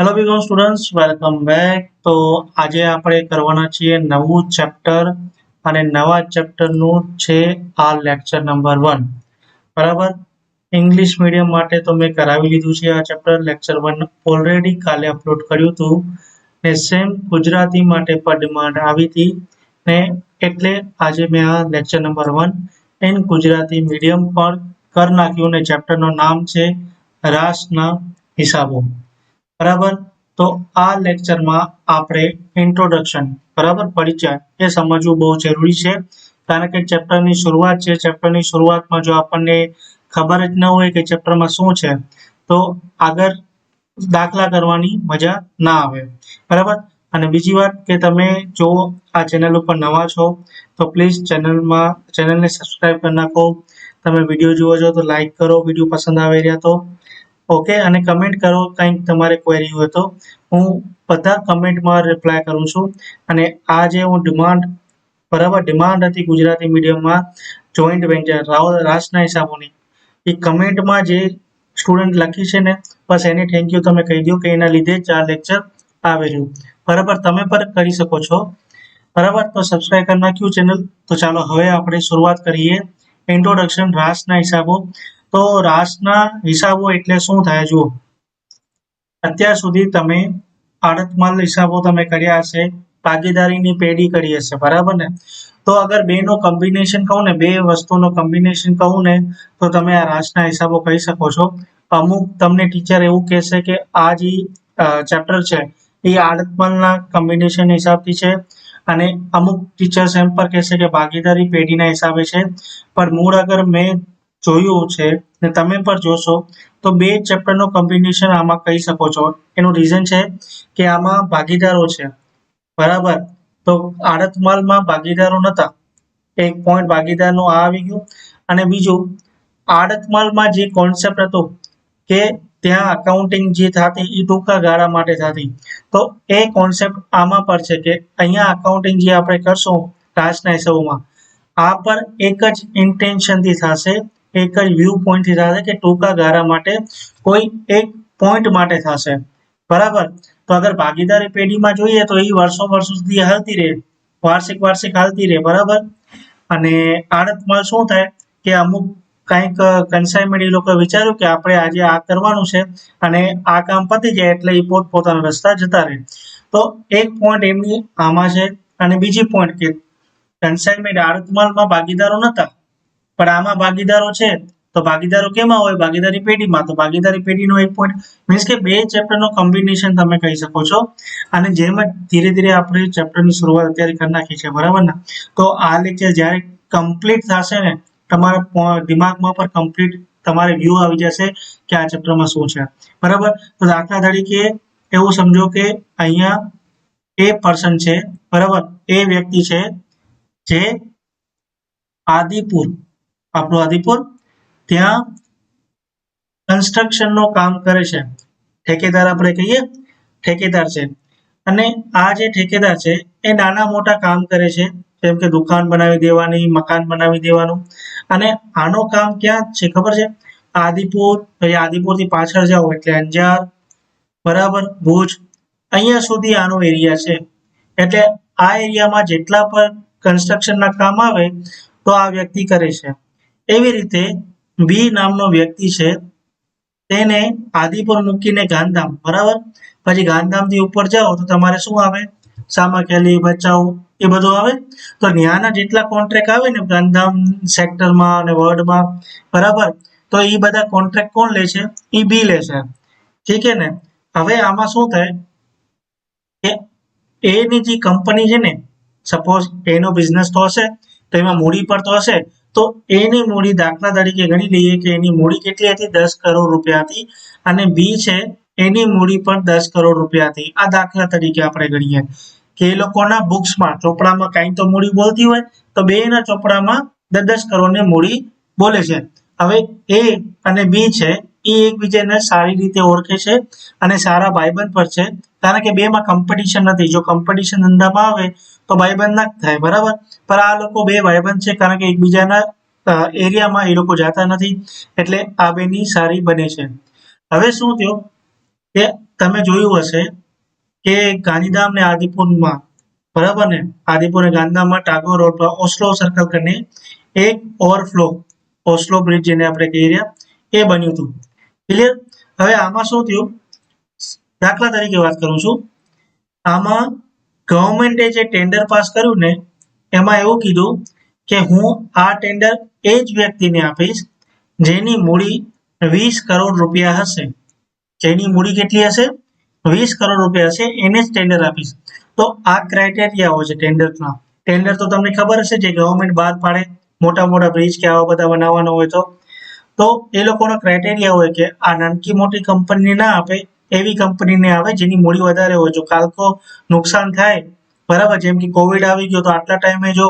Hello BCom students welcome back તો આજે આપણે કરવાના છીએ નવું ચેપ્ટર અને નવા ચેપ્ટરનું છે આ લેક્ચર નંબર વન બરાબર? ઇંગ્લિશ મીડિયમ માટે તો મેં કરાવી લીધું છે આ ચેપ્ટર લેક્ચર વન ઓલરેડી કાલે અપલોડ કર્યું હતું. ને સેમ ગુજરાતી માટે પણ ડિમાન્ડ આવી હતી. ને એટલે આજે મેં આ lecture number one in Gujarati medium પર કરી નાખ્યું ને ચેપ્ટરનું નામ છે રાસના હિસાબો. બરાબર? તો આ લેક્ચરમાં આપણે ઇન્ટ્રોડક્શન બરાબર? પરિચય એ સમજવું બહુ જરૂરી છે. કારણ કે ચેપ્ટરની શરૂઆત છે. ચેપ્ટરની શરૂઆતમાં જો આપણને ખબર જ ન હોય કે ચેપ્ટરમાં શું છે, તો આગળ દાખલા કરવાની મજા ના આવે. બરાબર? અને બીજી વાત કે તમે જો આ ચેનલ ઉપર નવા છો, તો પ્લીઝ ચેનલમાં ચેનલને સબસ્ક્રાઇબ કરી નાખો. તમે વીડિયો જુઓ છો તો લાઈક કરો. વીડિયો પસંદ આવી રહ્યા તો ઓકે, અને કમેન્ટ કરો, કંઈક તમારે ક્વેરી હોય તો. હું બધા કમેન્ટમાં રિપ્લાય કરું છું. અને આ જે હું ડિમાન્ડ બરાબર ડિમાન્ડ હતી ગુજરાતી મીડિયમમાં જોઈન્ટ વેન્ચર રાહુલ રાસના હિસાબોની. એ કમેન્ટમાં જે સ્ટુડન્ટ લખી છે ને, બસ એને થેન્ક યુ તમે કહી દો કે એના લીધે ચાર લેક્ચર આવી રહ્યું. બરાબર, તમે પણ કરી શકો છો. બરાબર, તો સબસ્ક્રાઇબ કરી નાખ્યું ચેનલ તો ચાલો, હવે આપણે શરૂઆત કરીએ. ઇન્ટ્રોડક્શન રાસના હિસાબો. તો રાસના હિસાબો એટલે શું થાય જુઓ? અત્યાર સુધી તમે આડતમાલ હિસાબો તમે કર્યા હશે, ભાગીદારીની પેઢી કરી હશે, બરાબર ને? તો અગર બે નો કોમ્બિનેશન કહું ને, બે વસ્તુનો કોમ્બિનેશન કહું ને, તો તમે આ રાસના હિસાબો કહી શકો છો. અમુક તમને ટીચર એવું કહેશે કે આ જે ચેપ્ટર છે, એ આડતમાલના કોમ્બિનેશન હિસાબથી છે અને અમુક ટીચર્સ એમ પર કહેશે કે ભાગીદારી પેઢીના હિસાબે છે. પણ મૂળ અગર મેં જોયું છે ને તમે પણ જોશો. તો બે ચેપ્ટરનો કોમ્બિનેશન આમાં કહી શકો છો. એનું રીઝન છે કે આમાં ભાગીદારો છે. બરાબર? તો આડતમાલમાં ભાગીદારો નતા. એક પોઈન્ટ ભાગીદારનો આ આવી ગયું. અને બીજું આડતમાલમાં જે કોન્સેપ્ટ હતો કે ત્યાં અકાઉન્ટિંગ જે થતી એ ટૂંકા ગાળા માટે થતી. તો એ કોન્સેપ્ટ આમાં પર છે કે અહીંયા અકાઉન્ટિંગ જે આપણે કરશું રાસના હિસાબોમાં, આ પર એક જ ઇન્ટેન્શનથી થશે એક જ વ્યૂ પોઈન્ટથી થશે કે ટૂંકા ગાળા માટે કોઈ એક પોઈન્ટ માટે થશે. બરાબર? તો અગર ભાગીદારી પેઢીમાં જોઈએ તો એ વર્ષો વર્ષો સુધી હાલતી રહે. વાર્ષિક વાર્ષિક હાલતી રહે. બરાબર? અને આડતમાં શું થાય? કે અમુક કંઈક કન્સાઇનમેન્ટ એ લોકો વિચાર્યું કે આપણે આજે આ કરવાનું છે અને આ કામ પતી જાય એટલે એ પોત પોતાના રસ્તા જતા રહે. તો એક પોઈન્ટ એમની આમાં છે અને બીજી પોઈન્ટ કે કન્સાઇનમેન્ટ આડતમાલમાં ભાગીદારો નતા. પણ આમાં ભાગીદારો છે, તો ભાગીદારો કેમાં હોય? ભાગીદારી પેઢીમાં. તો ભાગીદારી પેઢીનો એક પોઈન્ટ મીન્સ કે બે ચેપ્ટરનો કોમ્બિનેશન તમે કહી શકો છો. અને જેમ ધીરે ધીરે આપણે ચેપ્ટરની શરૂઆત અત્યારે કરી નાખી છે, બરાબર ને? તો આ લેક્ચર જ્યારે કમ્પ્લીટ થશે ને, તમારા દિમાગમાં પર કમ્પ્લીટ તમારે વ્યૂ આવી જશે કે આ ચેપ્ટરમાં શું છે. બરાબર? તો દાખલા તરીકે એવું સમજો કે અહીંયા એ પર્સન છે, બરાબર? એ વ્યક્તિ છે જે આદિપુર આપણું આદિપુર. ત્યાં કન્સ્ટ્રક્શનનું કામ કરે છે. ઠેકેદાર આપણે કહીએ, ઠેકેદાર છે. અને આ જે ઠેકેદાર છે, એ નાના મોટા કામ કરે છે. જેમ કે દુકાન બનાવી દેવાની, મકાન બનાવી દેવાનું. અને આનું કામ ક્યાં છે ખબર છે? આદિપુર પછી આદિપુરથી પાછળ જાઓ એટલે અંજાર, બરાબર, ભુજ. અહીંયા સુધી આનો એરિયા છે. એટલે આ એરિયામાં જેટલા પણ કન્સ્ટ્રક્શનના કામ આવે, તો આ વ્યક્તિ કરે છે. એવી રીતે બી નામનો વ્યક્તિ છે, તેને આદિપુર મૂકીને ગાંધામ બરાબર? પછી ગાંધામથી ઉપર જાઓ તો તમારે શું આવે? સામાખેલી બચાવ એ બધું આવે? તો ત્યાંના જેટલા કોન્ટ્રાક્ટ આવે ને ગાંધામ સેક્ટરમાં અને વર્ડમાં, બરાબર? તો એ બધા કોન્ટ્રાક્ટ કોણ લે છે? એ બી લે છે. ઠીક છે ને? હવે આમાં શું થાય? કે એની જે કંપની છે ને સપોઝ એનો બિઝનેસ તો હશે, તો એમાં મૂડી પર તો હશે તો એની મૂડી દાખલા તરીકે ગણી લઈએ કે એની મૂડી કેટલી હતી? દસ કરોડ રૂપિયા હતી. અને બી છે, એની મૂડી પણ દસ કરોડ રૂપિયા હતી. આ દાખલા તરીકે આપણે ગણીએ કે એ લોકોના બુક્સમાં, ચોપડામાં કાંઈ તો મૂડી બોલતી હોય, તો બે ના ચોપડામાં દસ દસ કરોડની મૂડી બોલે છે. હવે એ અને બી છે, એ એકબીજાને સારી રીતે ઓળખે છે અને સારા ભાઈબંધ પર છે. કારણ કે બેમાં કોમ્પિટિશન નથી. જો કોમ્પિટિશન ધંધામાં આવે તો ભાઈબંધ ના થાય, બરાબર? પણ આ લોકો બે ભાઈબંધ છે કારણ કે એકબીજાના એરિયામાં એ લોકો જાતા નથી. એટલે આ બેની સારી બને છે. હવે શું થયું કે તમે જોયું હશે કે ગાંધીધામ ને આદિપુરમાં, બરાબર ને? આદિપુર અને ગાંધીધામમાં ટાગોર રોડ પર ઓસ્લો સર્કલ કરીને એક ઓવરફ્લો ઓસ્લો બ્રિજ જેને આપણે કહી રહ્યા, એ બન્યું હતું. ક્લિયર હવે આમાં શું થયું? દાખલા તરીકે વાત કરું છું. આમાં ગવર્મેન્ટે જે ટેન્ડર પાસ કર્યું ને, એમાં એવું કીધું કે હું આ ટેન્ડર એ જ વ્યક્તિને આપીશ જેની મૂડી વીસ કરોડ રૂપિયા હશે. જેની મૂડી કેટલી હશે? વીસ કરોડ રૂપિયા હશે, એને જ ટેન્ડર આપીશ. તો આ ક્રાઇટેરિયા હોય છે ટેન્ડરના ટેન્ડર તો તમને ખબર હશે જે ગવર્મેન્ટ બહાર પાડે મોટા મોટા બ્રિજ કે આવા બધા બનાવવાના હોય તો. તો એ લોકોનો ક્રાઇટેરિયા હોય કે આ નાનકી મોટી કંપની ના આપે એવી કંપનીને આવે જેની મૂડી વધારે હોય. જો કાલકો નુકસાન થાય, બરાબર, જેમ કે કોવિડ આવી ગયો, તો આટલા ટાઈમે જો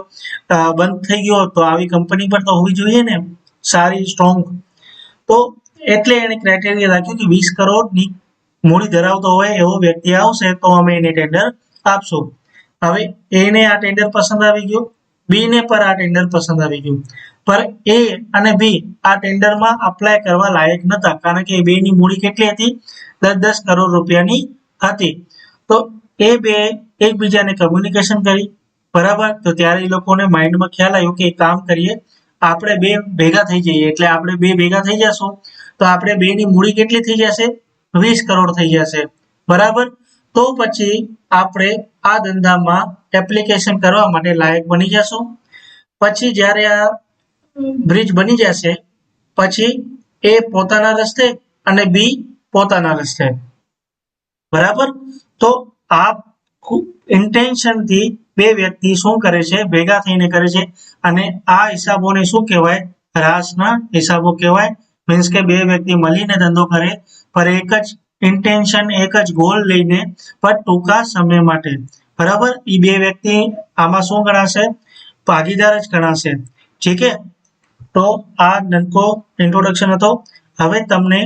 બંધ થઈ ગયો, તો આવી કંપની પર તો હોવી જોઈએ ને, સારી સ્ટ્રોંગ તો એટલે એને ક્રાઇટેરિયા રાખ્યું કે વીસ કરોડની મૂડી ધરાવતો હોય એવો વ્યક્તિ આવશે, તો અમે એને ટેન્ડર આપશું. હવે એને આ ટેન્ડર પસંદ આવી ગયું બી ને પર આ ટેન્ડર પસંદ આવી ગયું. પર એ અને બી આ ટેન્ડરમાં અપ્લાય કરવા લાયક નતા કારણ કે એ બેની મૂડી કેટલી હતી? દસ દસ કરોડ રૂપિયાની હતી. તો એ બે એકબીજાને કમ્યુનિકેશન કરી. બરાબર? તો ત્યારે એ લોકોને માઇન્ડમાં ખ્યાલ આવ્યો કે કામ કરીએ. આપણે બે ભેગા થઈ જઈએ. એટલે આપણે બે ભેગા થઈ જશું. તો આપણે બેની મૂડી કેટલી થઈ જશે? વીસ કરોડ થઈ જશે. બરાબર? તો પછી આપણે આ ધંધામાં એપ્લિકેશન કરવા માટે લાયક બની જશું. પછી જ્યારે આ બ્રિજ બની જશે. પછી એ પોતાના રસ્તે અને બી પોતાના રસ્તે. બરાબર? તો આ ઇન્ટેન્શનથી બે વ્યક્તિ શું કરે છે? ભેગા થઈને કરે છે. અને આ હિસાબોને શું કહેવાય? રાસના હિસાબો કહેવાય. મીન્સ કે બે વ્યક્તિ મળીને ધંધો કરે, પર એક જ ઇન્ટેન્શન એક જ ગોલ લઈને, પર ટૂંકા સમય માટે. બરાબર? એ બે વ્યક્તિ આમાં શું ગણાશે? ભાગીદાર જ ગણાશે. ઠીક તો આ નનકો ઇન્ટ્રોડક્શન હતો. હવે તમને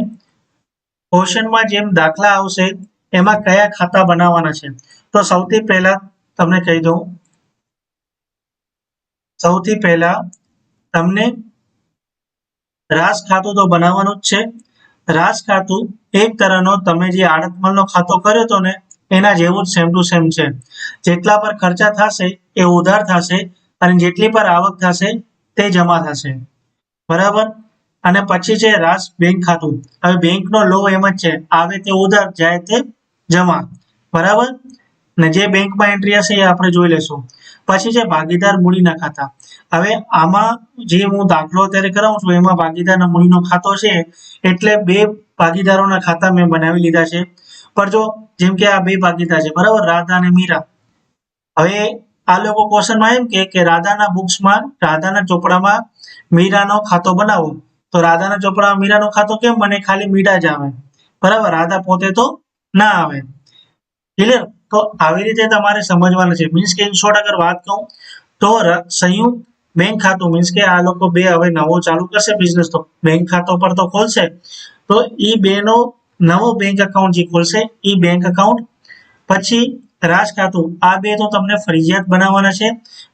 ક્વેશ્ચનમાં જેમ દાખલા આવશે, એમાં કયા ખાતા બનાવવાના છે. તો સૌથી પહેલા તમને કહી દઉં. સૌથી પહેલા તમને રાસ ખાતું તો બનાવવાનું જ છે. રાસ ખાતું એક તરહનો તમે જે આડતમલનો ખાતો કર્યો હતો ને, એના જેવું જ સેમ ટુ સેમ છે. જેટલા પર ખર્ચા થશે એ ઉધાર થશે અને જેટલી પર આવક થશે તે જમા થશે. બરાબર? અને પછી છે રાસ બેંક ખાતું. હવે બેંકનો લો એમ જ છે. આવે તે ઉધાર, જાય તે જમા. બરાબર? ને જે બેંકમાં એન્ટ્રી હશે એ આપણે જોઈ લેશું. પછી છે ભાગીદાર મૂડીના ખાતા. હવે આમાં જે હું દાખલો અત્યારે કરાવું છું, એમાં ભાગીદારના મૂડીનો ખાતો છે, એટલે બે ભાગીદારોના ખાતા મેં બનાવી લીધા છે. પણ જો જેમ કે આ બે ભાગીદાર છે, બરાબર? રાધા અને મીરા. હવે આ લોકો ક્વેશ્ચનમાં એમ કે કે રાધાના બુક્સમાં રાધાના ચોપડામાં મીરાનો ખાતો બનાવો? તો રાધાના ચોપડામાં મીરાનો ખાતો કેમ બને? ખાલી મીરા જ આવે. બરાબર? રાધા પોતે તો ના આવે. ક્લિયર તો આવી રીતે તમારે સમજવાનું છે. મીન્સ કે ઇન અગર વાત કહું, તો સંયુક્ત બેંક ખાતું મીન્સ કે આ લોકો બે હવે નવો ચાલુ કરશે બિઝનેસ તો. બેંક ખાતો પર તો ખોલશે. તો ઈ બેનો નવો બેંક એકાઉન્ટ જે ખોલશે, ઈ બેંક એકાઉન્ટ પછી રાજ ખાતું, આ બે તો તમને ફરજિયાત બનાવવાના છે.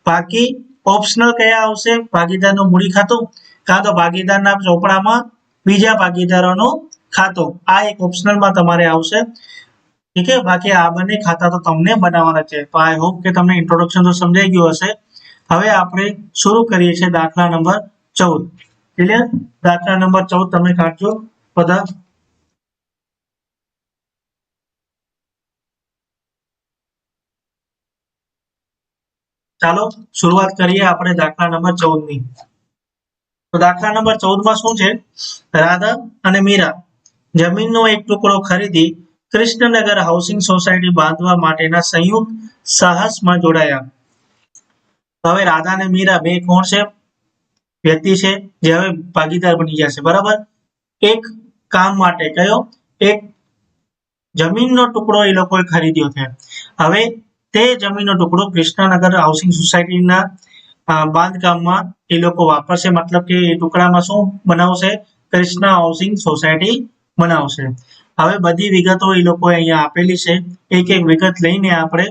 બાકી ઓપ્શનલ કયા આવશે? ભાગીદારનું મૂડી ખાતું. કાં તો ભાગીદારના ચોપડામાં બીજા ભાગીદારોનો ખાતો. આ એક ઓપ્શનલમાં તમારે આવશે. ઠીક છે? બાકી આ બંને ખાતા તો તમને બનાવવાના છે. તો આઈ હોપ કે તમને ઇન્ટ્રોડક્શન તો સમજાઈ ગયું હશે. હવે આપણે શરૂ કરીએ છીએ દાખલા નંબર ચૌદ. ક્લિયર દાખલા નંબર ચૌદ તમે કાઢજો. બધા ચાલો શરૂઆત કરીએ આપણે દાખલા નંબર ચૌદની તો દાખલા નંબર ચૌદમાં શું છે? રાધા અને મીરા જમીનનો એક ટુકડો ખરીદી કૃષ્ણનગર હાઉસિંગ સોસાયટી બાંધવા માટેના સંયુક્ત સાહસમાં જોડાયા. હવે રાધા અને મીરા બે કોણ છે? વ્યક્તિ છે જે હવે ભાગીદાર બની જશે બરાબર? એક કામ માટે કયો? એક જમીનનો ટુકડો એ લોકોએ ખરીદ્યો છે. હવે તે જમીનનો ટુકડો કૃષ્ણનગર હાઉસિંગ સોસાયટીના બાંધકામમાં એ લોકો વાપરશે. મતલબ કે એ ટુકડામાં શું બનાવશે? કૃષ્ણા હાઉસિંગ સોસાયટી બનાવશે. હવે બધી વિગતો એ લોકોએ અહીંયા આપેલી છે. એક એક વિગત લઈને આપણે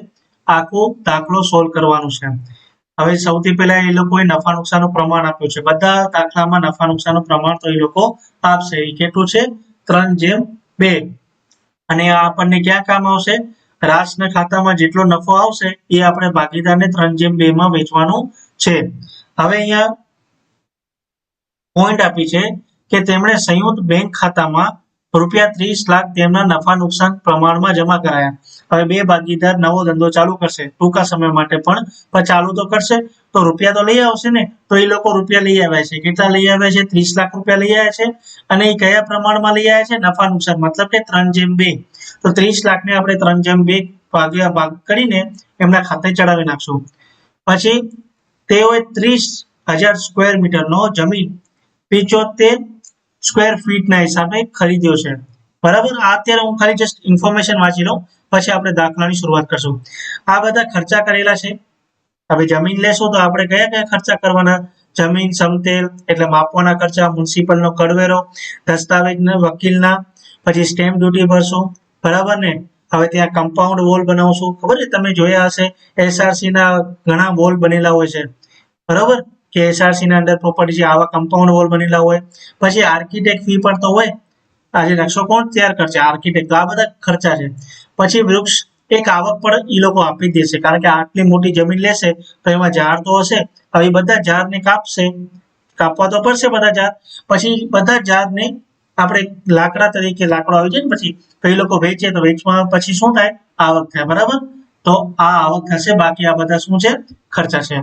આખો દાખલો સોલ્વ કરવાનું છે. હવે સૌથી પહેલા એ લોકોએ નફા નુકસાનનું પ્રમાણ આપ્યું છે. બધા દાખલામાં નફા નુકસાનનું પ્રમાણ તો એ લોકો આપશે. એ કેટલું છે? ત્રણ જેમ બે. અને આપણને ક્યાં કામ આવશે? રાસના ખાતામાં જેટલો નફો આવશે એ આપણે ભાગીદારને ત્રણ જેમ બે માં વેચવાનું છે. હવે અહીંયા પોઈન્ટ આપી છે કે તેમણે સંયુક્ત બેંક ખાતામાં રૂપિયા ત્રીસ લાખ તેમના નફા નુકસાન પ્રમાણમાં જમા કરાયા. હવે બે ભાગીદાર નવો ધંધો ચાલુ કરશે. ટૂંકા સમય માટે પણ પણ ચાલુ તો કરશે. તો રૂપિયા તો લઈ આવશે ને? તો એ લોકો રૂપિયા લઈ આવ્યા છે. કેટલા લઈ આવ્યા છે? ત્રીસ લાખ રૂપિયા લઈ આવ્યા છે. અને એ કયા પ્રમાણમાં લઈ આવ્યા છે? નફા નુકસાન. મતલબ કે ત્રણ જેમ બે. તો ત્રીસ લાખને આપણે ત્રણ જેમ બે ભાગ્યા ભાગ કરીને એમના ખાતે ચડાવી નાખશું. પછી તેઓએ ત્રીસ હજાર સ્ક્વેર મીટરનો જમીન પિચોતેર સ્ક્વેર ફીટના હિસાબે ખરીદ્યો છે. બરાબર? આ અત્યારે હું ખાલી જસ્ટ ઇન્ફોર્મેશન વાંચી લઉં, પછી આપણે દાખલાની શરૂઆત કરશું. આ બધા ખર્ચા કરેલા છે. હવે જમીન લેશું તો આપણે કયા કયા ખર્ચા કરવાના? જમીન, સમતેલ, એટલે માપવાના ખર્ચા, મ્યુનિસિપલનો કરવેરો, દસ્તાવેજના, વકીલના, પછી સ્ટેમ્પ ડ્યુટી ભરશું બરાબર ને? હવે ત્યાં કમ્પાઉન્ડ વોલ બનાવશું. ખબર છે? તમે જોયા હશે એસઆરસી ના ઘણા વોલ બનેલા હોય છે. બરાબર? કે એસઆરસી ના અંદર પ્રોપર્ટી છે, આવા કમ્પાઉન્ડ વોલ બનેલા હોય. પછી આર્કિટેક્ટ ફી પણ તો હોય. આજે નકશો કોણ તૈયાર કરશે? આર્કિટેક્ટ આ બધા ખર્ચા છે. પછી વૃક્ષ, એક આવક પણ એ લોકો આપી દેશે. કારણ કે આટલી મોટી જમીન લેશે, તો એમાં ઝાડ તો હશે. હવે બધા ઝાડને કાપશે. કાપવા તો પડશે બધા ઝાડ. પછી બધા ઝાડને આપણે લાકડા તરીકે લાકડો આવી જાય ને પછી કઈ લોકો વેચે, તો વેચવા પછી શું થાય? આવક થાય, બરાબર? તો આ આવક થશે, બાકી આ બધા શું છે? ખર્ચા છે.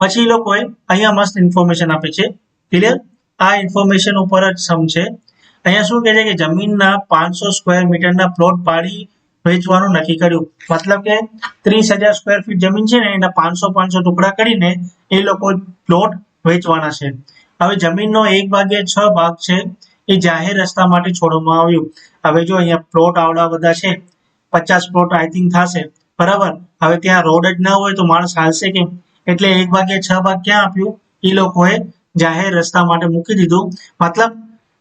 પછી લોકોએ અહીંયા મસ્ત ઇન્ફોર્મેશન આપે છે. ક્લિયર આ ઇન્ફોર્મેશન ઉપર જ સમ છે. અહીંયા શું કહે છે કે જમીનના પાંચસો સ્ક્વેર મીટરના પ્લોટ પાડી વેચવાનું નક્કી કર્યું. મતલબ કે ત્રીસ હજાર સ્ક્વેર ફીટ જમીન છે ને, એના પાંચસો પાંચસો ટુકડા કરીને એ લોકો પ્લોટ વેચવાના છે. હવે જમીનનો એક ભાગે છ ભાગ છે, એ જાહેર રસ્તા માટે છોડવામાં આવ્યું. હવે જો અહીંયા પ્લોટ આવડા બધા છે, પચાસ પ્લોટ આઈ થિંક થશે, બરાબર? હવે ત્યાં રોડ જ ના હોય તો માણસ હાલશે કેમ? એટલે એક ભાગે છ ભાગ ક્યાં આપ્યું? એ લોકોએ જાહેર રસ્તા માટે મૂકી દીધું. મતલબ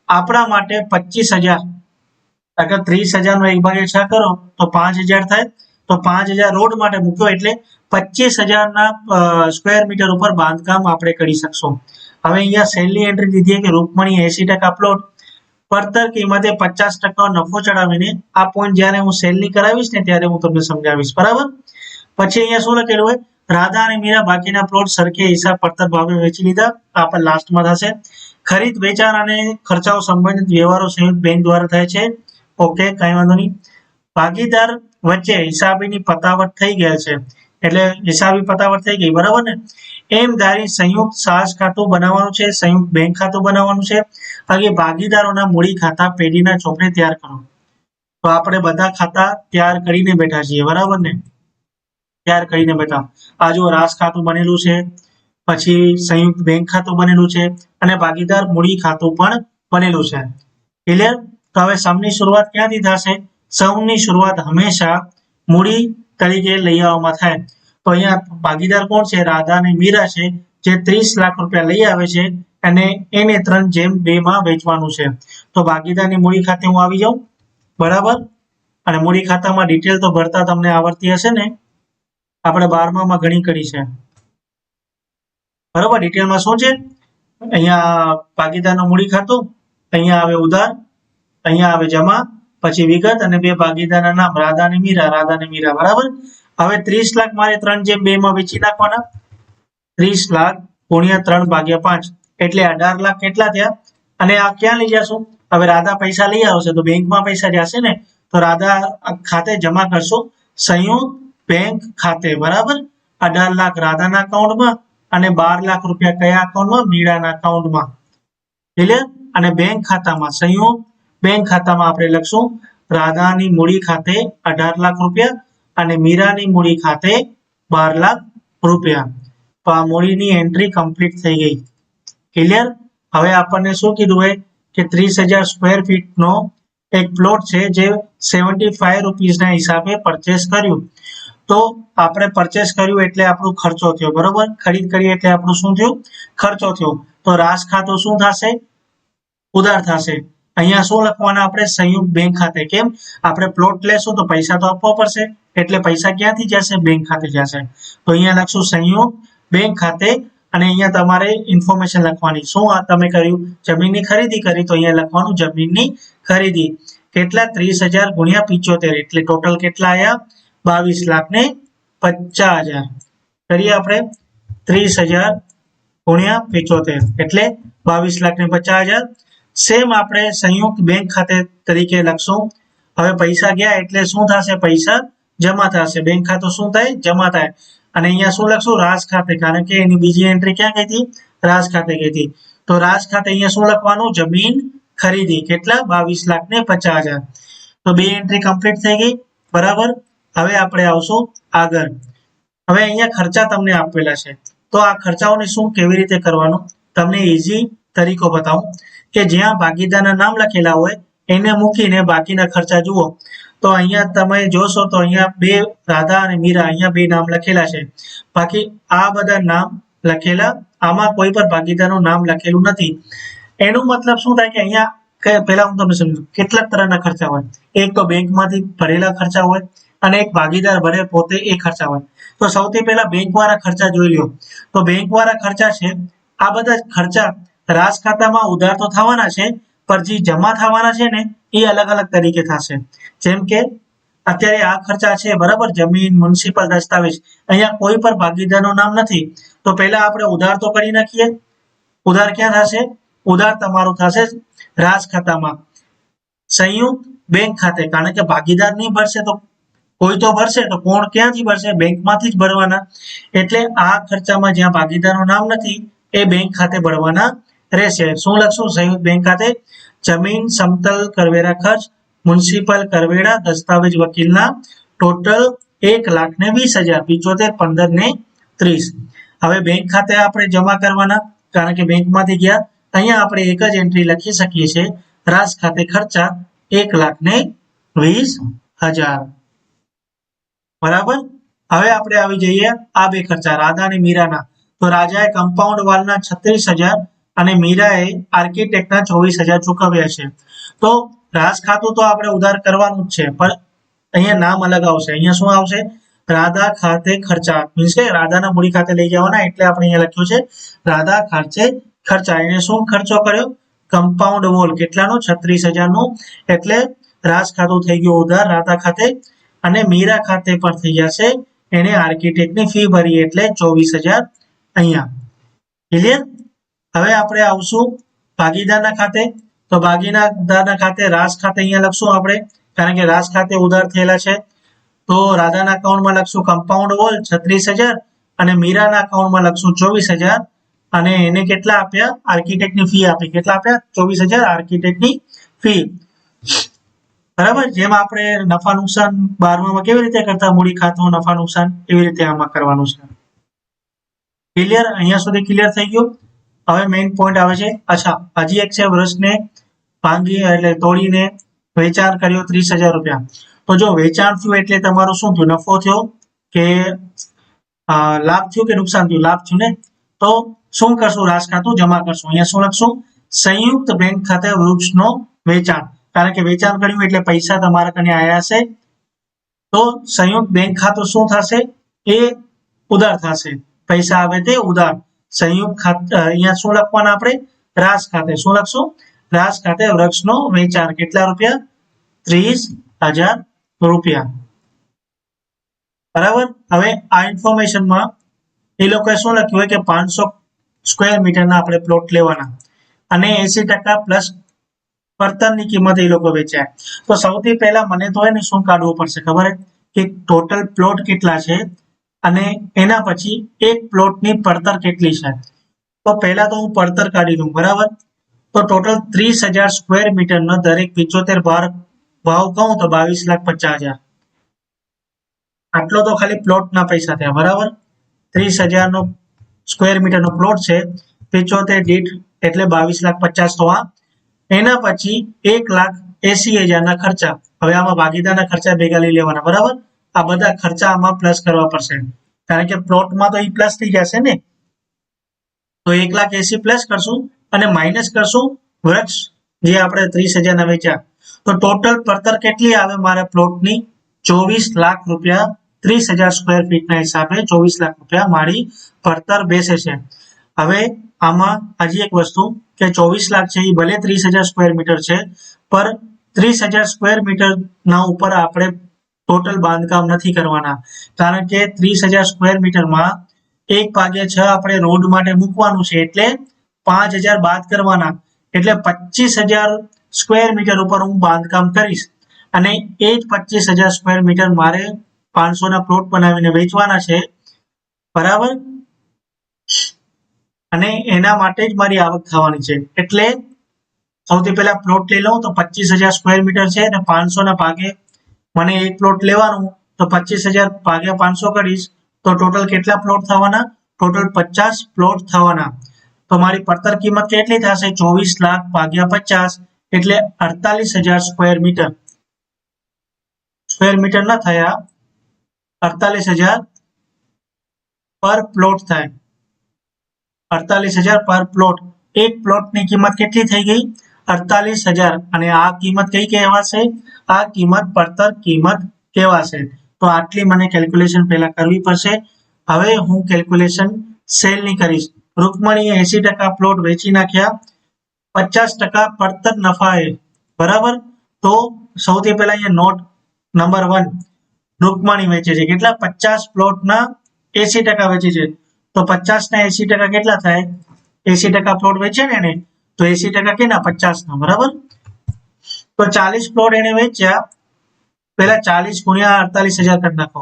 આપણા માટે પચીસ હજાર, અગર ત્રીસ હજાર નો એક ભાગે છ કરો, તો પાંચ હજાર થાય. તો પાંચ હજાર રોડ માટે મૂક્યો એટલે પચીસ હજારના સ્ક્વેર મીટર ઉપર બાંધકામ આપણે કરી શકશું. હવે અહીંયા સેલની એન્ટ્રી લીધી કે રૂપમણી એસી ટકા પ્લોટ પડતર કિંમતે પચાસ ટકા નફો ચડાવીને આ પોઈન્ટ જ્યારે હું સેલની કરાવીશ ને ત્યારે હું તમને સમજાવીશ. બરાબર? પછી અહીંયા શું લખેલું હોય? રાધા અને મીરા બાકીના પ્લોટ સરખે હિસાબ પડતર ભાવે વેચી લીધા. આ પણ લાસ્ટમાં થશે. ખરીદ, વેચાણ અને ખર્ચાઓ સંબંધિત વ્યવહારો સંયુક્ત બેંક દ્વારા થાય છે. ઓકે કઈ વાંધો નહીં. ભાગીદાર વચ્ચે હિસાબીની પતાવટ થઈ ગયા છે. એટલે હિસાબી પતાવટ થઈ ગઈ. બરાબર ને? એમ ધારી સંયુક્ત સાહસ ખાતું બનાવવાનું છે, સંયુક્ત બેંક ખાતું બનાવવાનું છે. અને ભાગીદારોના મૂડી ખાતા પેઢીના ચોપડે તૈયાર કરો. તો આપણે બધા ખાતા તૈયાર કરીને બેઠા છીએ, બરાબર ને? તૈયાર કરીને બેઠા. આ જો રાસ ખાતું બનેલું છે, પછી સંયુક્ત બેંક ખાતું બનેલું છે, અને ભાગીદાર મૂડી ખાતું પણ બનેલું છે. ક્લિયર તો હવે સમની શરૂઆત ક્યાંથી થશે? સૌની શરૂઆત હંમેશા મૂડી તરીકે લઈ આવવામાં થાય. તો અહીંયા ભાગીદાર કોણ છે? રાધા અને મીરા છે, જે ત્રીસ લાખ રૂપિયા લઈ આવે છે અને એને ત્રણ જેમ બે માં વેચવાનું છે. તો ભાગીદારની મૂડી ખાતે હું આવી જાઉં. બરાબર? અને મૂડી ખાતામાં ડિટેલ તો ભરતા તમને આવડતી હશે ને? આપણે બારમામાં ઘણી કરી છે. બરાબર? ડિટેલમાં શું છે? અહીંયા ભાગીદારનું મૂડી ખાતું, અહીંયા આવે ઉધાર, અહીંયા આવે જમા, પછી વિગત અને બે ભાગીદારના નામ, રાધા અને મીરા, રાધા અને મીરા. બરાબર? હવે ત્રીસ લાખ મારે ત્રણ જેમ બે માં વેચી નાખવાના. ત્રીસ લાખ ગુણ્યા ત્રણ ભાગ્યા પાંચ. એટલે અઢાર લાખ કેટલા થયા? અને આ ક્યાં લઈ જશું? હવે રાધા પૈસા લઈ આવશે તો બેંકમાં પૈસા જશે ને? તો રાધા ખાતે જમા કરશો. સંયુક્ત બેંક ખાતે, બરાબર? અઢાર લાખ રાધાના અકાઉન્ટમાં અને બાર લાખ રૂપિયા કયા અકાઉન્ટમાં મીરાના અકાઉન્ટમાં ક્લિયર અને બેંક ખાતામાં, સંયુક્ત બેંક ખાતામાં આપણે લખશું, રાધાની મૂડી ખાતે અઢાર લાખ રૂપિયા અને મીરાની મૂડી ખાતે બાર લાખ રૂપિયા. તો આ મૂડીની એન્ટ્રી કમ્પ્લીટ થઈ ગઈ. ક્લિયર હવે આપણને શું કીધું હોય કે ત્રીસ હજાર સ્ક્વેર ફીટનો એક પ્લોટ છે જે સેવન્ટી ફાઈવ રૂપીઝના હિસાબે પરચેસ કર્યું. તો આપણે પરચેસ કર્યું એટલે આપણો ખર્ચો થયો, બરોબર? ખરીદ કરી એટલે આપણું શું થયું? ખર્ચો થયો. તો રાસ ખાતું શું થશે? ઉધાર થશે. અહીંયા શું લખવાના આપણે? સંયુક્ત બેંક ખાતે. કેમ? આપણે પ્લોટ લેશું તો પૈસા તો આપવા પડશે. એટલે પૈસા ક્યાંથી જશે? બેંક ખાતે જશે. તો અહીંયા લખશું સંયુક્ત બેંક ખાતે અને અહીંયા તમારે ઇન્ફોર્મેશન લખવાની. શું તમે કર્યું? જમીનની ખરીદી કરી તો અહીંયા લખવાનું જમીનની ખરીદી. કેટલા? ત્રીસ હજાર ગુણ્યા પિચોતેર. એટલે ટોટલ કેટલા આયા? બાવીસ લાખ ને પચાસ હજાર. કરીએ આપણે. ત્રીસ હજાર ગુણ્યા પિચોતેર. એટલે બાવીસ લાખ ને પચાસ હજાર. સેમ આપણે સંયુક્ત બેંક ખાતે તરીકે લખશું. હવે પૈસા ગયા એટલે શું થશે? પૈસા જમા થશે. બેંક ખાતું શું થાય? જમા થાય. અને અહીંયા શું લખશું? રાજ ખાતે. કારણ કે એની બીજી એન્ટ્રી ક્યાં ગઈ હતી? રાજ ખાતે ગઈ હતી. તો રાજ ખાતે અહીંયા શું લખવાનું? જમીન ખરીદી. કેટલા? બાવીસ લાખ ને પચાસ હજાર. તો બે એન્ટ્રી કમ્પ્લીટ થઈ ગઈ. બરાબર? હવે આપણે આવશું આગળ. હવે અહીંયા ખર્ચા તમને આપેલા છે. તો આ ખર્ચાઓને શું કેવી રીતે કરવાનું? તમને ઇઝી તરીકો બતાવું. કે જ્યાં ભાગીદારના નામ લખેલા હોય, એને મૂકીને બાકીના ખર્ચા જુઓ. તો અહીંયા તમે જોશો તો અહીંયા બે રાધા અને મીરા અહીંયા બે નામ લખેલા છે. બાકી આ બધા નામ લખેલા, આમાં કોઈ પણ ભાગીદારનું નામ લખેલું નથી. એનું મતલબ શું થાય કે અહીંયા પહેલા હું તમને સમજુ કેટલાક તરહના ખર્ચા હોય. એક તો બેંકમાંથી ભરેલા ખર્ચા હોય અને એક ભાગીદાર ભરે પોતે એ ખર્ચા હોય. તો સૌથી પહેલા બેંક વાળા ખર્ચા જોઈ લ્યો. તો બેંક વાળા ખર્ચા છે, આ બધા ખર્ચા રાજ ખાતામાં ઉધાર તો થવાના છે, પણ જે જમા થવાના છે ને, એ અલગ અલગ તરીકે થશે. જેમ કે, અત્યારે આ ખર્ચા છે, બરાબર? જમીન, મ્યુનિસિપલ દસ્તાવેજ. અહીંયા કોઈ પણ ભાગીદારનું નામ નથી. તો પહેલા આપણે ઉધાર તો કરી નાખીએ. ઉધાર ક્યાં થશે? ઉધાર તમારું થશે રાજ ખાતામાં સંયુક્ત બેંક ખાતે. કારણ કે ભાગીદાર નહીં ભરશે તો કોઈ તો ભરશે. તો કોણ ક્યાંથી ભરશે? બેંકમાંથી જ ભરવાના. એટલે આ ખર્ચામાં જ્યાં ભાગીદારનું નામ નથી, એ બેંક ખાતે ભરવાના રહેશે શું લખશું સંયુક્ત બેંક ખાતે જમીન, સમતલ, કરવેરા ખર્ચ, મ્યુનિસિપલ કરવેરા, દસ્તાવેજ વકીલના ટોટલ એક લાખ ને વીસ હજાર, પિચોતેર પંદર ને ત્રીસ. હવે બેંક ખાતે આપણે જમા કરવાના, કારણ કે બેંકમાંથી ગયા, અહીંયા આપણે એક જ એન્ટ્રી લખી શકીએ છીએ. રાસ ખાતે ખર્ચા એક લાખ ને વીસ હજાર. બરાબર? હવે આપણે આવી જઈએ આ બે ખર્ચા, રાધા અને મીરાના. તો રાજાએ કમ્પાઉન્ડ વાલના છત્રીસ હજાર અને મીરાએ આર્કિટેક્ટના ચોવીસ હજાર ચૂકવ્યા છે. તો રાજ ખાતું તો આપણે ઉધાર કરવાનું જ છે, પણ અહીંયા નામ અલગ આવશે. અહીંયા શું આવશે? રાધા ખાતે ખર્ચા. મીન્સ કે રાધાના મૂડી ખાતે લઈ જવાના, એટલે આપણે અહીંયા લખ્યું છે, રાધા ખાતે ખર્ચા. એને શું ખર્ચો કર્યો? કમ્પાઉન્ડ વોલ કેટલાનો? છત્રીસ હજારનું. એટલે રાજ ખાતું થઈ ગયું ઉધાર રાધા ખાતે અને મીરા ખાતે પણ થઈ જશે. એને આર્કિટેક્ટની ફી ભરી એટલે ચોવીસ હજાર અહીંયા. ક્લિયર હવે આપણે આવશું ભાગીદારના ખાતે. તો ભાગીદારના ખાતે રાજ ખાતે અહીંયા લખશું આપણે, કારણ કે રાજ ખાતે ઉધાર થયેલા છે. તો રાધાના અકાઉન્ટમાં લખશું કમ્પાઉન્ડ વોલ છત્રીસ હજાર અને મીરાના અકાઉન્ટમાં લખશું ચોવીસ હજાર. અને એને કેટલા આપ્યા? આર્કિટેક્ટની ફી આપી. કેટલા આપ્યા? ચોવીસ હજાર આર્કિટેક્ટની ફી બરાબર? જેમ આપણે નફા નુકસાન બારમામાં કેવી રીતે કરતા? મૂડી ખાતું નફા નુકસાન એવી રીતે આમાં કરવાનું છે. ક્લિયર અહીંયા સુધી ક્લિયર થઈ ગયું? હવે મેઇન પોઈન્ટ આવે છે. અચ્છા, હજી એક છે વર્ષને ભાંગી એટલે તોડીને વેચાણ કર્યો ત્રીસ હજાર રૂપિયા. તો જો વેચાણ થયું એટલે તમારું શું થયું? નફો થયો કે લાભ થયું કે નુકસાન થયું? લાભ થયું ને? તો શું કરશું? રાજ ખાતું જમા કરશું. અહીંયા શું લખશું? સંયુક્ત બેંક ખાતે વૃક્ષનો વેચાણ. કારણ કે વેચાણ કર્યું એટલે પૈસા તમારા કને આવ્યા હશે. તો સંયુક્ત બેંક ખાતું શું થશે? એ ઉધાર થશે. પૈસા આવે તે ઉધાર. સંયુક્ત ખાતે અહીંયા શું લખવાના આપણે? રાસ ખાતે. શું લખશું? રાસ ખાતે વૃક્ષનો વેચાણ. કેટલા રૂપિયા? ત્રીસ હજાર રૂપિયા. બરાબર? હવે આ ઇન્ફોર્મેશનમાં એ લોકોએ શું લખ્યું હોય કે પાંચસો સ્ક્વેર મીટરના આપણે પ્લોટ લેવાના. અને એસી ટકા પ્લસ પડતરની કિંમત એ લોકો વેચ્યા. તો સૌથી પહેલા મને તો એને શું કાઢવું પડશે ખબર કે ટોટલ પ્લોટ કેટલા છે? અને એના પછી એક પ્લોટની પડતર કેટલી છે? તો પહેલા તો હું પડતર કાઢી લઉં બરાબર? તો ટોટલ ત્રીસ હજાર સ્ક્વેર મીટરનો દરેક પિચોતેર બાર ભાવ કહું તો બાવીસ લાખ પચાસ હજાર. આટલો તો ખાલી પ્લોટના પૈસા થયા, બરાબર? ત્રીસ હજારનો સ્ક્વેર મીટરનો પ્લોટ છે, પિચોતેર દીઠ એટલે બાવીસ લાખ પચાસ. તો આ એના પછી એક લાખ એસી હજારના ખર્ચા, હવે આમાં ભાગીદારના ખર્ચા ભેગા લઈ લેવાના, બરાબર? આ બધા ખર્ચા આમાં પ્લસ કરવા પડશે. કારણ કે પ્લોટમાં તો એ પ્લસ થઈ જશે ને? તો એક લાખ એસી પ્લસ કરશું અને માઇનસ કરશું વૃક્ષ, જે આપણે ત્રીસ હજારના વેચ્યા. તો ટોટલ પડતર કેટલી આવે મારા પ્લોટની ચોવીસ લાખ રૂપિયા, ત્રીસ હજાર સ્ક્વેર ફીટના હિસાબે ચોવીસ લાખ રૂપિયા મારી પડતર બેસે છે. હવે આમાં હજી એક વસ્તુ કે ચોવીસ લાખ છે એ ભલે ત્રીસ હજાર સ્ક્વેર મીટર છે, પર ત્રીસ હજાર સ્ક્વેર મીટર ના ઉપર આપણે ટોટલ બાંધકામ નથી કરવાના. કારણ કે ત્રીસ હજાર સ્ક્વેર મીટરમાં એક ભાગ્યા છ આપણે રોડ માટે મૂકવાનું છે એટલે પાંચ હજાર બાદ કરવાના. એટલે પચીસ હજાર સ્ક્વેર મીટર ઉપર હું બાંધકામ કરીશ. અને એ જ પચીસ હજાર સ્ક્વેર મીટર મારે પાંચસો ના પ્લોટ બનાવીને વેચવાના છે. બરાબર? અને એના માટે જ મારી આવક થવાની છે. એટલે સૌથી પહેલા પ્લોટ લઈ લઉં તો પચીસ હજાર સ્ક્વેર મીટર છે અને પાંચસો ના ભાગે મને એક પ્લોટ લેવાનું તો પચીસ હજાર ભાગ્યા પાંચસો કરીશ, તો ટોટલ કેટલા પ્લોટ થવાના? ટોટલ પચાસ પ્લોટ થવાના. તો મારી પડતર કિંમત કેટલી થશે? ચોવીસ લાખ ભાગ્યા પચાસ, એટલે અડતાલીસ હજાર સ્ક્વેર મીટર સ્ક્વેર મીટર ના થયા, અડતાલીસ હજાર પર પ્લોટ થાય. અડતાલીસ હજાર પર પ્લોટ એક પ્લોટની કિંમત કેટલી થઈ ગઈ? અડતાલીસ હજાર. અને આ કિંમત કઈ કહેવાશે? આ કિંમત પડતર કિંમત કહેવાશે. તો આટલી મને કેલ્ક્યુલેશન પહેલા કરવી પડશે. હવે હું કેલ્ક્યુલેશન સેલની કરીશ. રૂકમણીએ એસી ટકા પ્લોટ વેચી નાખ્યા. પચાસ ટકા પડતર નફાએ. બરાબર? તો સૌથી પહેલા અહીંયા નોટ નંબર વન રૂકમણી વેચે છે. કેટલા? પચાસ પ્લોટના એસી ટકા વેચે છે. તો પચાસ ના એસી ટકા કેટલા થાય? એસી ટકા પ્લોટ વેચે ને એને તો એસી ટકા કેના? પચાસ ના બરાબર? તો ચાલીસ પ્લોટ એને વેચ્યા. પેલા ચાલીસ ગુણ્યા અડતાલીસ હજાર કરી નાખો.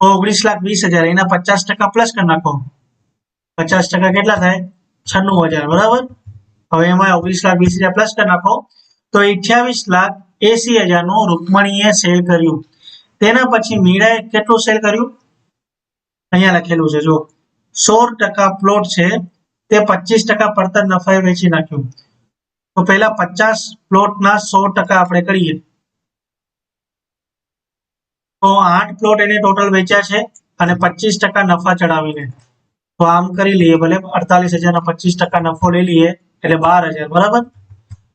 ઓગણીસ લાખ વીસ હજાર, એના પચાસ ટકા પ્લસ કરી નાખો. પચાસ ટકા કેટલા થાય? છન્નું હજાર, બરાબર? હવે એમાં ઓગણીસ લાખ વીસ હજાર પ્લસ કરી નાખો. તો અઠ્યાવીસ લાખ એસી હજારનું રૂકમણીએ સેલ કર્યું. તેના પછી મીરાએ કેટલું સેલ કર્યું? અહીંયા લખેલું છે જો સોળ ટકા પ્લોટ છે. તે પચીસ ટકા પડતર નફાએ વેચી નાખ્યું. તો પહેલા પચાસ પ્લોટના સો ટકા આપણે કરીએ. તો આઠ પ્લોટ એને ટોટલ વેચ્યા છે અને પચીસ ટકા નફા ચડાવીને. તો આમ કરી લઈએ ભલે અડતાલીસ હજાર પચીસ ટકા નફો લઈ લઈએ એટલે બાર હજાર, બરાબર?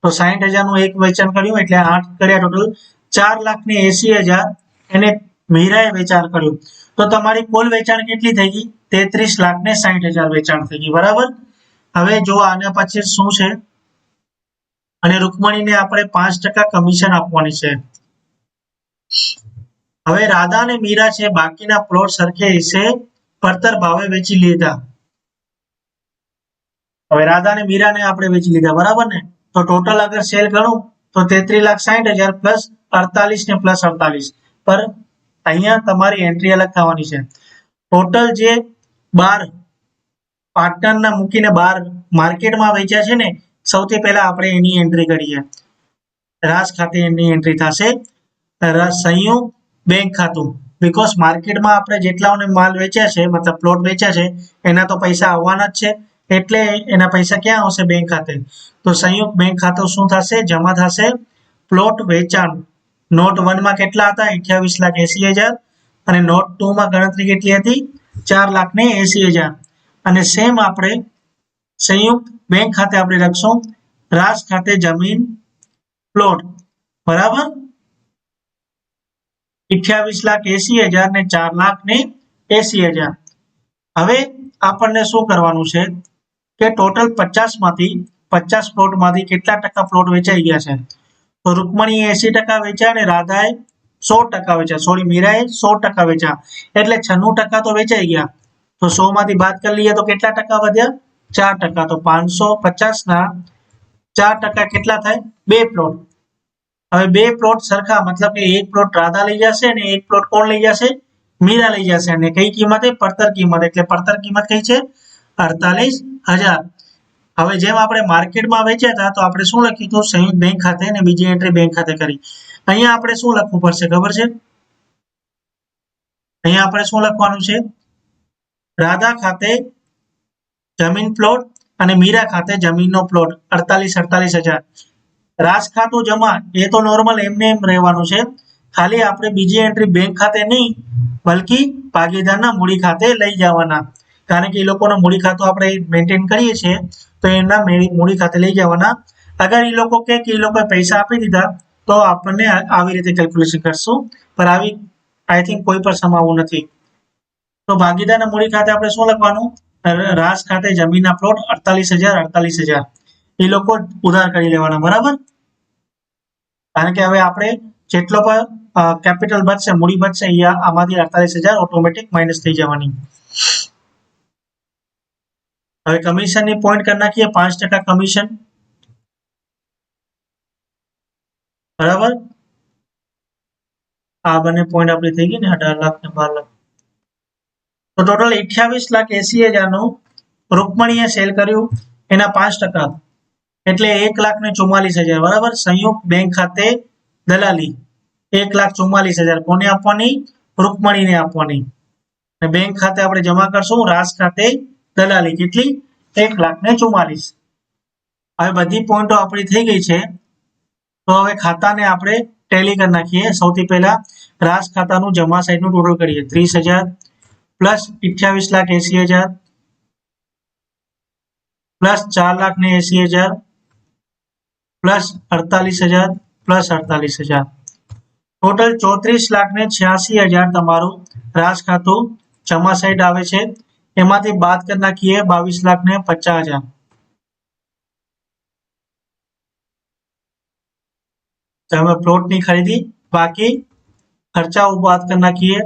તો સાહીઠ હજારનું એક વેચાણ કર્યું એટલે આઠ કર્યા ટોટલ ચાર લાખ ને એસી હજાર એને મીરાએ વેચાણ કર્યું. તો તમારી કુલ વેચાણ કેટલી થઈ ગઈ? તેત્રીસ લાખ ને સાહીઠ વેચાણ થઈ ગઈ, બરાબર? હવે જો આના પછી શું છે? અને રૂકમણીને આપણે પાંચ ટકા કમિશન આપવાની છે. હવે રાધા અને મીરા છે, બાકીના પ્લોટ સરખે હિસ્સે પડતર ભાવે વેચી લીધા. હવે રાધા અને મીરાને આપણે વેચી લીધા, બરાબર ને? તો ટોટલ અગર સેલ ગણું તો તેત્રીસ લાખ સાહીઠ હજાર પ્લસ અડતાલીસ ને પ્લસ અડતાલીસ. પર અહીંયા તમારી એન્ટ્રી અલગ થવાની છે. ટોટલ જે બાર પાર્ટનરના મૂકીને બાર માર્કેટમાં વેચ્યા છે ને, સૌથી પહેલા આપણે એની એન્ટ્રી કરીએ. રાસ ખાતે એની એન્ટ્રી થશે. રાજ સંયુક્ત બેંક ખાતું. બીકોઝ માર્કેટમાં આપણે જેટલાઓને માલ વેચ્યા છે, મતલબ પ્લોટ વેચ્યા છે, એના તો પૈસા આવવાના જ છે. એટલે એના પૈસા ક્યાં આવશે બેંક ખાતે? તો સંયુક્ત બેંક ખાતું શું થશે? જમા થશે. પ્લોટ વેચાણ. નોટ વનમાં કેટલા હતા? અઠ્યાવીસ લાખ એસી હજાર. અને નોટ ટુ માં ગણતરી કેટલી હતી? ચાર લાખ ને એસી હજાર. અને સેમ આપણે સંયુક્ત બેંક ખાતે આપણે લખશું રાજ ખાતે જમીન પ્લોટ બરાબર? અઠ્યાવીસ લાખ એસી હજાર ને ચાર લાખ ને એસી હજાર. હવે આપણને શું કરવાનું છે? કે ટોટલ પચાસમાંથી, પચાસ પ્લોટમાંથી કેટલા ટકા પ્લોટ વેચાઈ ગયા છે? તો રૂકમણી એસી ટકા વેચ્યા અને રાધાએ સો ટકા વેચ્યા. સોરી મીરાએ સો ટકા વેચ્યા. એટલે છન્નું ટકા તો વેચાઈ ગયા. તો સો માંથી બાદ કરી લઈએ તો કેટલા ટકા વધ્યા? ચાર ટકા. તો પાંચસો પચાસ ના ચાર ટકા કેટલા થાય? બે પ્લોટ. હવે બે પ્લોટ સરખા, મતલબ કે એક પ્લોટ રાધા લઈ જશે અને એક પ્લોટ કોણ લઈ જશે? મીરા લઈ જશે. અને કઈ કિંમતે? પડતર કિંમત. એટલે પડતર કિંમત કઈ છે? અડતાલીસ હજાર. હવે જેમ આપણે માર્કેટમાં વેચ્યા હતા, તો આપણે શું લખ્યું હતું? સંયુક્ત બેંક ખાતે અને બીજી એન્ટ્રી બેંક ખાતે કરી. અહીંયા આપણે શું લખવું પડશે? ખબર છે? અહીંયા આપણે શું લખવાનું છે? રાધા ખાતે જમીન પ્લોટ અને મીરા ખાતે જમીનનો પ્લોટ અડતાલીસ અડતાલીસ હજાર. રાજ ખાતું જમા. એ તો નોર્મલ એમને એમ રહેવાનું છે. ખાલી આપણે બીજી એન્ટ્રી બેંક ખાતે નહીં, બલકી ભાગીદારના મૂડી ખાતે લઈ જવાના. કારણ કે એ લોકોના મૂડી ખાતું આપણે મેન્ટેન કરીએ છીએ. તો એમના મૂડી ખાતે લઈ જવાના. અગર એ લોકો કે એ લોકોએ પૈસા આપી દીધા, તો આપણને આવી રીતે કેલ્ક્યુલેશન કરશું. પણ આવી આઈ થિંક કોઈ પણ સમાવું નથી. તો ભાગીદારના મૂડી ખાતે આપણે શું લખવાનું? રાસ ખાતે જમીનના પ્લોટ અડતાલીસ હજાર અડતાલીસ હજાર. એ લોકો ઉધાર કરી લેવાના, બરાબર? કારણ કે હવે આપણે જેટલો પણ કેપિટલ બચશે, મૂડી બચશે આમાંથી અડતાલીસ હજાર ઓટોમેટિક માઇનસ થઈ જવાની. હવે કમિશનની પોઈન્ટ કરી નાખીએ, પાંચ ટકા કમિશન બરાબર? આ બંને પોઈન્ટ આપણે થઈ ગઈ ને અઢાર લાખ ને બાર લાખ. તો ટોટલ અઠ્યાવીસ લાખ એસી હજારનું રૂકમણીએ સેલ કર્યું, એના પાંચ ટકા. એટલે એક લાખ ને ચુમ્માલીસ હજાર, બરાબર? સંયુક્ત બેંક ખાતે દલાલી. એક લાખ ચુમ્માલીસ હજાર. કોને આપવાની? રૂકમણીને આપવાની. બેંક ખાતે આપણે જમા કરશું રાસ ખાતે દલાલી કેટલી? એક લાખ ને ચુમ્માલીસ હવે બધી પોઈન્ટો આપણી થઈ ગઈ છે. તો હવે ખાતાને આપણે ટેલી કરી નાખીએ. સૌથી પહેલા રાસ ખાતાનું જમા સાઈડનું ટોટલ કરીએ. ત્રીસ હજાર પ્લસ અઠ્યાવીસ લાખ એસી હજાર પ્લસ ચાર લાખ ને એસી હજાર પ્લસ અડતાલીસ હજાર પ્લસ અડતાલીસ હજાર. ટોટલ ચોત્રીસ લાખ ને છ્યાસી હજાર તમારું રાસ ખાતું જમા સાઈડ આવે છે. એમાંથી બાદ કરી નાખીએ બાવીસ લાખ ને પચાસ હજાર. તમે પ્લોટની ખરીદી બાકી. ખર્ચાઓ બાદ કરી નાખીએ.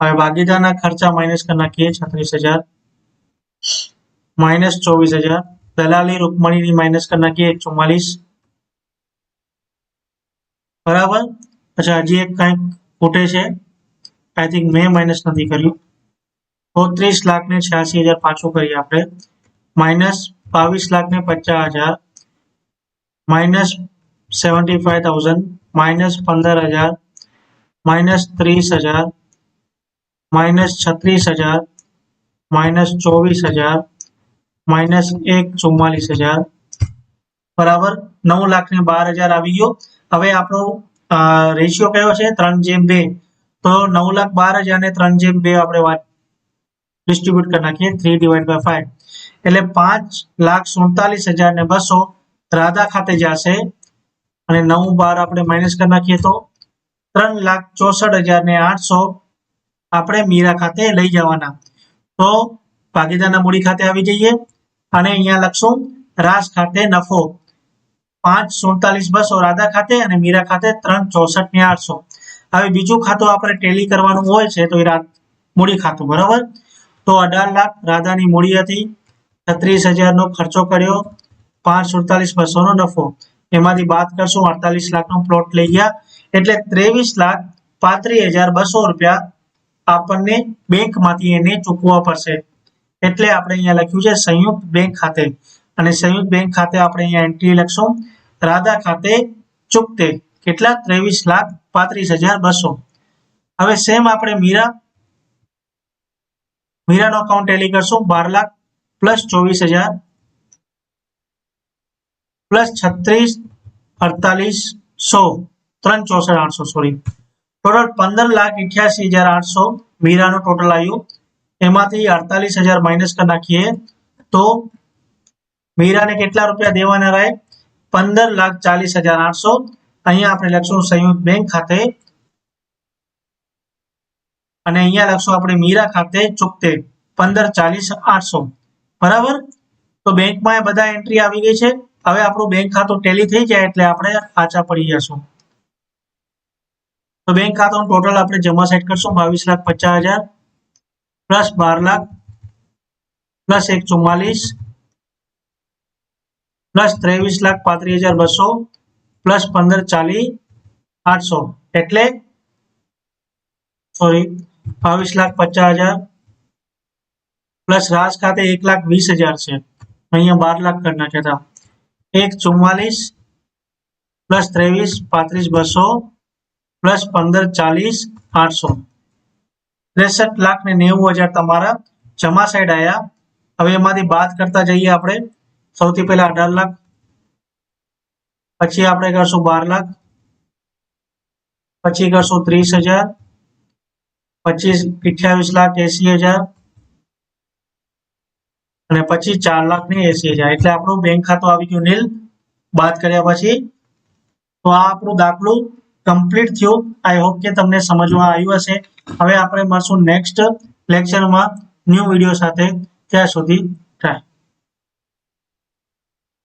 હવે ભાગીદારના ખર્ચા માઇનસ કરી નાખીએ છત્રીસ હજાર. માઇનસ ચોવીસ હજાર. દલાલી રૂકમણીની માઇનસ કરી નાખીએ ચુમ્માલીસ બરાબર? પછી હજી એક કંઈક ખૂટે છે. આઈ થિંક મેં માઇનસ નથી કર્યું. ચોત્રીસ લાખ ને છ્યાસી હજાર પાછું કરીએ આપણે. માઇનસ બાવીસ લાખ ને પચાસ હજાર. Minus seventy five thousand minus પંદર હજાર. માઇનસ ત્રીસ હજાર. માઇનસ છત્રીસ હજાર. માઇનસ ચોવીસ હજાર. માઇનસ એક ચુમ્માલીસ હજાર. બરાબર? નવ લાખ ને બાર હજાર આવી ગયો. હવે આપણો રેશિયો કયો છે? ત્રણ જેમ બે. તો નવ લાખ બાર હજાર ને ત્રણ જેમ બે આપણે વાત ડિસ્ટ્રીબ્યુટ કરી નાખીએ થ્રી ડિવાઈડ બાય ફાઈવ એટલે પાંચ લાખ સુડતાલીસ હજાર ને બસો રાધા ખાતે જશે. અને નવ બાર આપણે માઇનસ કરી નાખીએ તો ત્રણ લાખ ચોસઠ હજાર ને આઠસો આપણે મીરા ખાતે લઈ જવાના. તો ભાગીદારના મૂડી ખાતે આવી જઈએ. અને અહીંયા લખશું રાસ ખાતે નફો. પાંચ સુડતાલીસ બસો રાધા ખાતે અને મીરા ખાતે ત્રણ ચોસઠ ને આઠસો. હવે બીજું ખાતું આપણે ટેલી કરવાનું હોય છે તો એ મૂડી ખાતું, બરાબર? તો અઢાર લાખ રાધાની મૂડી હતી, છત્રીસ હજારનો ખર્ચો કર્યો, પાંચ સુડતાલીસ બસોનો નફો. એમાંથી બાદ કરશું અડતાલીસ લાખનો પ્લોટ લઈ ગયા, એટલે ત્રેવીસ લાખ પાંત્રીસ હજાર બસો રૂપિયા આપણને બેંકમાંથી એને ચૂકવવા પડશે. એટલે આપણે અહીંયા લખ્યું છે સંયુક્ત બેંક ખાતે. અને સંયુક્ત બેંક ખાતે આપણે અહીંયા એન્ટ્રી લખશું, રાધા ખાતે ચૂકતે. કેટલા? ત્રેવીસ લાખ પાંત્રીસ હજાર બસો. હવે સેમ આપણે મીરા, મીરાનો અકાઉન્ટ ટેલી કરશું, બાર લાખ પ્લસ ચોવીસ હજાર પ્લસ છત્રીસ અડતાલીસ સો, ત્રણ ચોસઠ આઠસો સોરી ટોટલ પંદર લાખ અઠ્યાસી હજાર આઠસો મીરાનું ટોટલ આવ્યું એમાંથી અડતાલીસ હજાર માઇનસ કરી નાખીએ તો મીરાને કેટલા રૂપિયા દેવાના રહે? પંદર લાખ ચાલીસ હજાર આઠસો અહીંયા આપણે લખશું સંયુક્ત બેંક ખાતે. અને અહીંયા લખશું આપણે મીરા ખાતે ચુકતેર પંદર ચાલીસ આઠસો. બરાબર? તો બેંકમાં બધા એન્ટ્રી આવી ગઈ છે. હવે આપણું બેંક ખાતું ટેલી થઈ જાય એટલે આપણે આચા પડી જશું. તો બેંક ખાતાનું ટોટલ આપણે જમા સેટ કરશું બાવીસ લાખ પચાસ હજાર પ્લસ બાર લાખ પ્લસ એક ચુમ્માલીસ પ્લસ ત્રેવીસ લાખ પાંત્રીસ હજાર બસો. પ્લસ પંદર ચાલીસ આઠસો એટલે સોરી બાવીસ લાખ પચાસ હજાર પ્લસ રાજ ખાતે એક લાખ વીસ હજાર છે અહીંયા બાર લાખ કરી નાખ્યા હતા એક ચુમ્માલીસ પ્લસ ત્રેવીસ પાંત્રીસ બસો પ્લસ પંદર ચાલીસ આઠસો ત્રેસઠ લાખ ને નેવું હજાર તમારા જમા સાઈડ આવ્યા હવે એમાંથી બાદ કરતા જઈએ આપણે સૌથી પહેલા અઢાર લાખ પછી આપણે કરશું બાર લાખ. પછી કરશું ત્રીસ હજાર. પચીસ, અઠ્યાવીસ લાખ એસી હજાર. અને પછી ચાર લાખ ને એસી હજાર. એટલે આપણું બેંક ખાતું આવી ગયું નીલ. બાદ કર્યા પછી તો આ આપણું દાખલું કમ્પ્લીટ થયું. આઈ હોપ કે તમને સમજમાં આવ્યું હશે. હવે આપણે મળશું નેક્સ્ટ લેક્ચરમાં ન્યૂ વીડિયો સાથે. ત્યાં સુધી